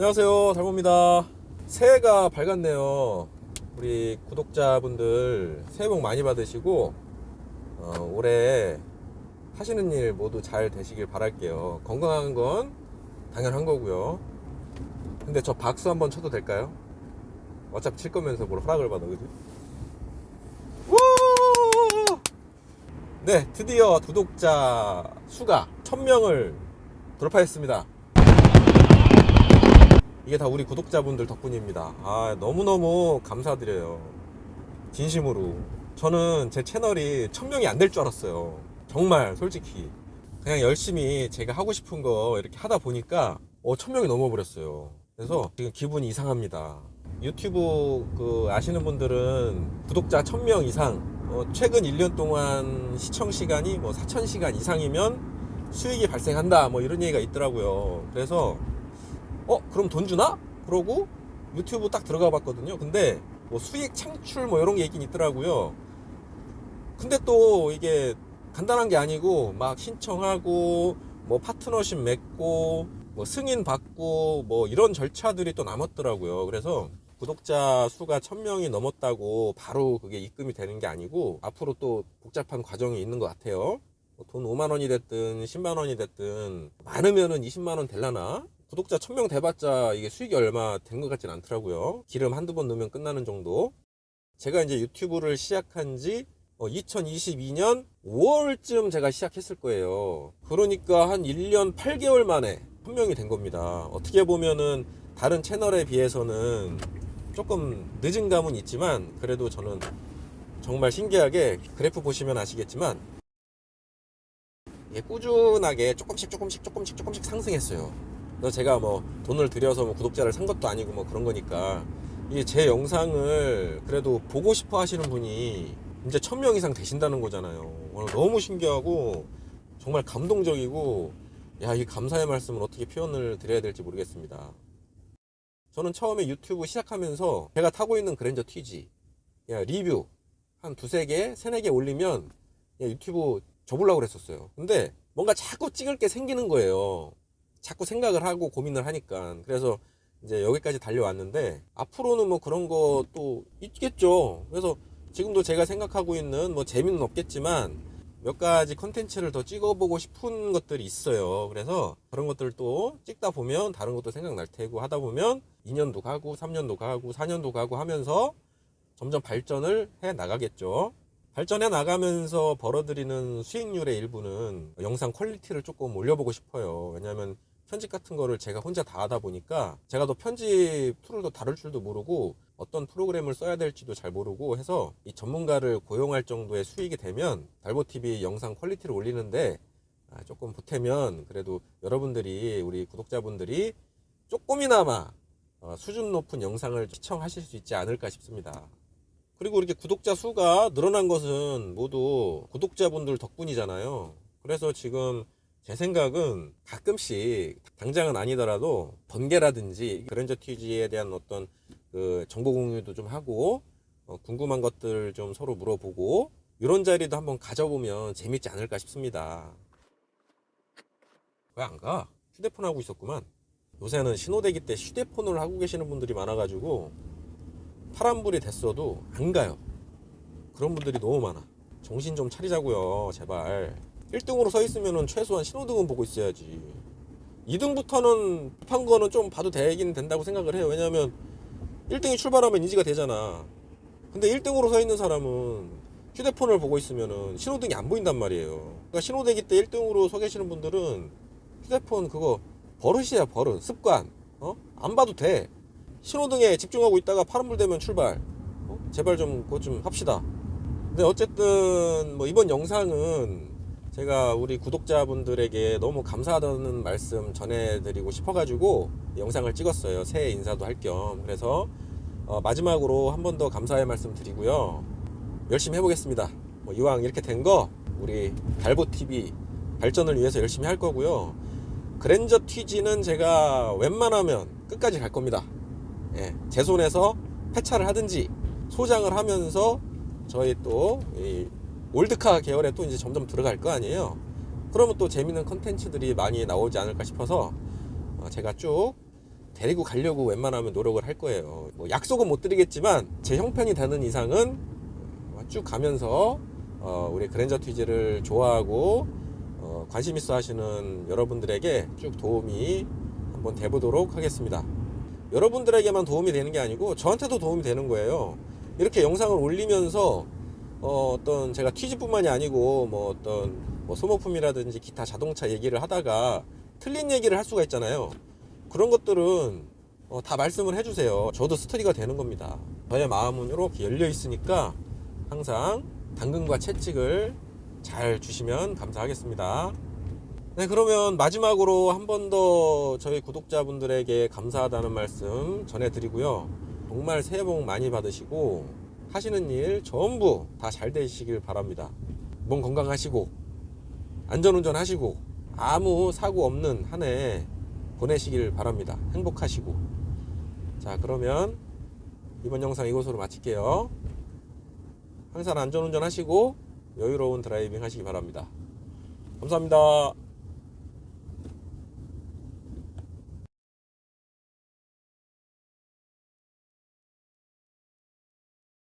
안녕하세요 달모입니다 새해가 밝았네요 우리 구독자분들 새해 복 많이 받으시고 어, 올해 하시는 일 모두 잘 되시길 바랄게요 건강한 건 당연한 거고요 근데 저 박수 한번 쳐도 될까요? 어차피 칠 거면서 뭘 허락을 받아 그지? 우! 네 드디어 구독자 수가 1000명을 돌파했습니다 이게 다 우리 구독자분들 덕분입니다. 아, 너무너무 감사드려요. 진심으로. 저는 제 채널이 1000명이 안 될 줄 알았어요. 정말, 솔직히. 그냥 열심히 제가 하고 싶은 거 이렇게 하다 보니까, 어, 1000명이 넘어버렸어요. 그래서 지금 기분이 이상합니다. 유튜브 그 아시는 분들은 구독자 1000명 이상, 어, 최근 1년 동안 시청 시간이 뭐 4000시간 이상이면 수익이 발생한다, 뭐 이런 얘기가 있더라고요. 그래서 어 그럼 돈 주나? 그러고 유튜브 딱 들어가 봤거든요. 근데 뭐 수익 창출 뭐 이런 게 있긴 있더라고요. 근데 또 이게 간단한 게 아니고 막 신청하고 뭐 파트너십 맺고 뭐 승인 받고 뭐 이런 절차들이 또 남았더라고요. 그래서 구독자 수가 1000명이 넘었다고 바로 그게 입금이 되는 게 아니고 앞으로 또 복잡한 과정이 있는 것 같아요. 뭐돈 5만 원이 됐든 10만 원이 됐든 많으면은 20만 원 될라나? 구독자 1000명 돼봤자 이게 수익이 얼마 된 것 같진 않더라고요. 기름 한두 번 넣으면 끝나는 정도. 제가 이제 유튜브를 시작한 지 2022년 5월쯤 제가 시작했을 거예요. 그러니까 한 1년 8개월 만에 1000명이 된 겁니다. 어떻게 보면은 다른 채널에 비해서는 조금 늦은 감은 있지만 그래도 저는 정말 신기하게 그래프 보시면 아시겠지만 이게 꾸준하게 조금씩 조금씩 조금씩 조금씩 상승했어요. 제가 뭐 돈을 들여서 뭐 구독자를 산 것도 아니고 뭐 그런 거니까 이게 제 영상을 그래도 보고 싶어 하시는 분이 이제 천 명 이상 되신다는 거잖아요. 어, 너무 신기하고 정말 감동적이고 야, 이 감사의 말씀을 어떻게 표현을 드려야 될지 모르겠습니다. 저는 처음에 유튜브 시작하면서 제가 타고 있는 그랜저 TG 야, 리뷰 한 두세 개, 세네 개 올리면 야, 유튜브 접으려고 그랬었어요. 근데 뭔가 자꾸 찍을 게 생기는 거예요. 자꾸 생각을 하고 고민을 하니까. 그래서 이제 여기까지 달려왔는데 앞으로는 뭐 그런 거또 있겠죠. 그래서 지금도 제가 생각하고 있는 뭐 재미는 없겠지만 몇 가지 컨텐츠를 더 찍어보고 싶은 것들이 있어요. 그래서 그런 것들 또 찍다 보면 다른 것도 생각날 테고 하다 보면 2년도 가고 3년도 가고 4년도 가고 하면서 점점 발전을 해 나가겠죠. 발전해 나가면서 벌어들이는 수익률의 일부는 영상 퀄리티를 조금 올려보고 싶어요. 왜냐하면 편집 같은 거를 제가 혼자 다 하다 보니까 제가 더 편집 툴을 다룰 줄도 모르고 어떤 프로그램을 써야 될지도 잘 모르고 해서 이 전문가를 고용할 정도의 수익이 되면 달보TV 영상 퀄리티를 올리는데 아, 조금 보태면 그래도 여러분들이 우리 구독자분들이 조금이나마 어, 수준 높은 영상을 시청하실 수 있지 않을까 싶습니다. 그리고 이렇게 구독자 수가 늘어난 것은 모두 구독자분들 덕분이잖아요. 그래서 지금 제 생각은 가끔씩 당장은 아니더라도 번개라든지 그랜저 TG에 대한 어떤 그 정보 공유도 좀 하고 어, 궁금한 것들 좀 서로 물어보고 이런 자리도 한번 가져보면 재밌지 않을까 싶습니다. 왜 안 가? 휴대폰 하고 있었구만. 요새는 신호대기 때 휴대폰을 하고 계시는 분들이 많아가지고 파란불이 됐어도 안 가요. 그런 분들이 너무 많아. 정신 좀 차리자고요, 제발. 1등으로 서 있으면 최소한 신호등은 보고 있어야지. 2등부터는 급한 거는 좀 봐도 되긴 된다고 생각을 해요. 왜냐면 1등이 출발하면 인지가 되잖아. 근데 1등으로 서 있는 사람은 휴대폰을 보고 있으면은 신호등이 안 보인단 말이에요. 그러니까 신호대기 때 1등으로 서 계시는 분들은 휴대폰 그거 버릇이야, 버릇. 습관. 어? 안 봐도 돼. 신호등에 집중하고 있다가 파란불 되면 출발. 어? 제발 좀 그것 좀 합시다. 근데 어쨌든 뭐 이번 영상은 제가 우리 구독자분들에게 너무 감사하다는 말씀 전해드리고 싶어가지고 영상을 찍었어요. 새해 인사도 할 겸. 그래서 어, 마지막으로 한 번 더 감사의 말씀 드리고요. 열심히 해보겠습니다. 뭐 이왕 이렇게 된 거 우리 달보 TV 발전을 위해서 열심히 할 거고요. 그랜저 TG는 제가 웬만하면 끝까지 갈 겁니다. 예, 제 손에서 폐차를 하든지 소장을 하면서 저희 또이 올드카 계열에 또 이제 점점 들어갈 거 아니에요. 그러면 또 재밌는 컨텐츠들이 많이 나오지 않을까 싶어서 어, 제가 쭉 데리고 가려고 웬만하면 노력을 할 거예요. 뭐 약속은 못 드리겠지만 제 형편이 되는 이상은 쭉 가면서 어, 우리 그랜저 퀴즈를 좋아하고 어, 관심 있어 하시는 여러분들에게 쭉 도움이 한번 돼보도록 하겠습니다. 여러분들에게만 도움이 되는 게 아니고 저한테도 도움이 되는 거예요. 이렇게 영상을 올리면서 어, 어떤 제가 퀴즈뿐만이 아니고 뭐 어떤 뭐 소모품이라든지 기타 자동차 얘기를 하다가 틀린 얘기를 할 수가 있잖아요. 그런 것들은 어, 다 말씀을 해주세요. 저도 스터디가 되는 겁니다. 저의 마음은 이렇게 열려 있으니까 항상 당근과 채찍을 잘 주시면 감사하겠습니다. 네, 그러면 마지막으로 한 번 더 저희 구독자분들에게 감사하다는 말씀 전해드리고요. 정말 새해 복 많이 받으시고 하시는 일 전부 다 잘 되시길 바랍니다. 몸 건강하시고 안전운전 하시고 아무 사고 없는 한 해 보내시길 바랍니다. 행복하시고. 자, 그러면 이번 영상 이곳으로 마칠게요. 항상 안전운전 하시고 여유로운 드라이빙 하시기 바랍니다. 감사합니다.